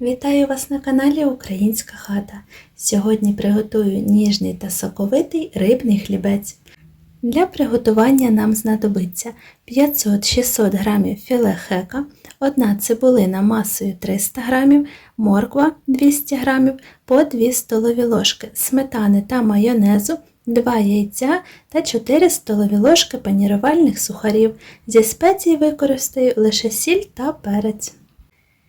Вітаю вас на каналі Українська хата. Сьогодні приготую ніжний та соковитий рибний хлібець. Для приготування нам знадобиться 500-600 г філе хека, одна цибулина масою 300 г, морква 200 г, по 2 столові ложки сметани та майонезу, 2 яйця та 4 столові ложки панірувальних сухарів. Зі спецій використаю лише сіль та перець.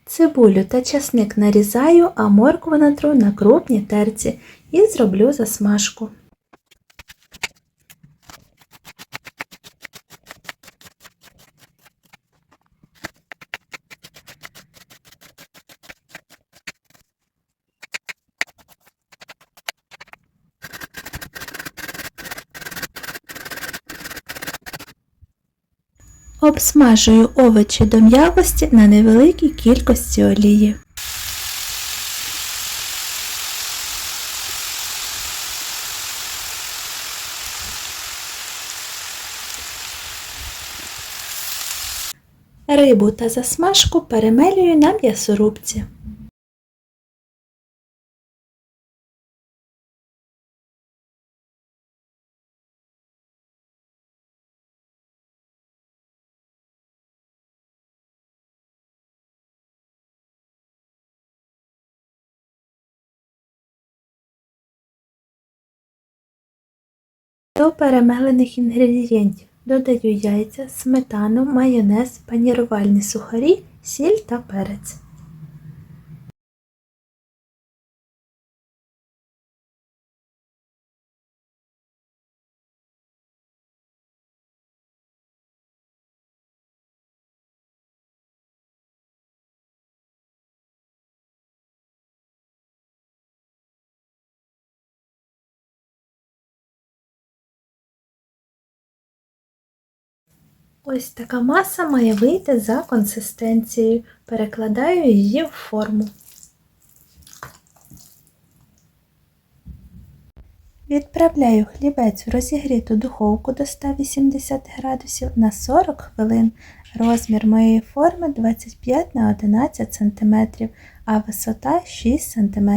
Цибулю та часник нарізаю, а моркву натру на крупній терці і зроблю засмажку. Обсмажую овочі до м'якості на невеликій кількості олії. Рибу та засмажку перемелюю на м'ясорубці. До перемелених інгредієнтів додаю яйця, сметану, майонез, панірувальні сухарі, сіль та перець. Ось така маса має вийти за консистенцією. Перекладаю її в форму. Відправляю хлібець в розігріту духовку до 180 градусів на 40 хвилин. Розмір моєї форми 25 на 11 см, а висота 6 см.